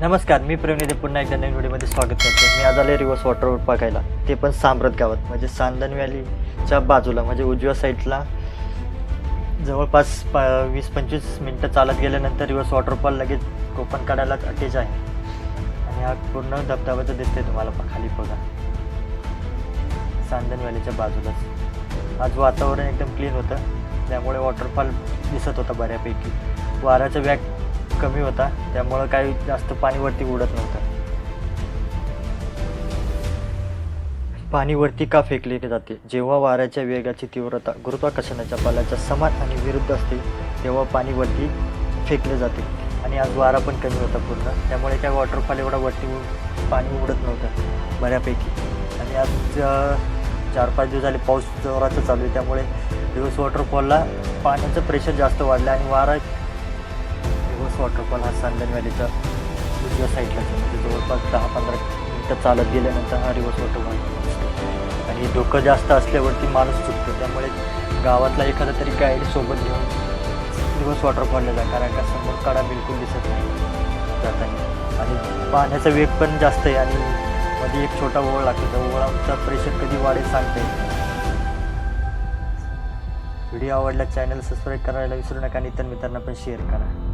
नमस्कार मी प्रवीण पुन्हा एकदा नवीन व्हिडिओमध्ये स्वागत करतो मी आज आले रिवर्स वॉटर बघायला. ते पण सांब्रत गावात म्हणजे सांदन व्हॅलीच्या बाजूला म्हणजे उजव्या साईडला. जवळपास प वीस पंचवीस मिनटं चालत गेल्यानंतर रिवर्स वॉटरफॉल लगेच कोकण काढायला अटेज आहे. आणि हा पूर्ण धबधबाचं दिसतंय तुम्हाला पण खाली बघा. सांदन व्हॅलीच्या बाजूलाच. आज वातावरण एकदम क्लीन होतं. त्यामुळे वॉटरफॉल दिसत होता बऱ्यापैकी. वाऱ्याचा कमी होता त्यामुळं काही जास्त पाणी वरती उडत नव्हतं. पाणी वरती का फेकले जाते? जेव्हा वाऱ्याच्या वेगाची तीव्रता गुरुत्वाकर्षणाच्या बलाच्या समान आणि विरुद्ध असते तेव्हा पाणी वरती फेकले जाते. आणि आज वारा पण कमी होता पूर्ण. त्यामुळे त्या वॉटरफॉल एवढा वरती पाणी उडत नव्हतं बऱ्यापैकी. आणि आज चार पाच दिवस झाले पाऊस जोराचा चालू आहे. त्यामुळे दिवस वॉटरफॉलला पाण्याचं प्रेशर जास्त वाढलं आणि वारा वॉटरफॉल हा सांदन व्हॅलीचा उजव्या साईडला म्हणजे जवळपास दहा पंधरा मिनटं चालत गेल्यानंतर हा रिव्हर्स वॉटरफॉल दिसतो आणि धोकं जास्त असल्यावरती माणूस चुकतो. त्यामुळे गावातला एखादा तरी गाईड सोबत घेऊन रिव्हर्स वॉटरफॉलला जा कारण का समोर कडा बिलकुल दिसत नाही. जाताना. आणि पाण्याचा वेग पण जास्त आहे आणि मध्ये एक छोटा ओळ लागतो. त्या ओळाचा प्रेशर कधी वाढेल सांगता येईल व्हिडिओ आवडला चॅनल सबस्क्राईब करायला विसरू नका. आणि इतर मित्रांना पण शेअर करा.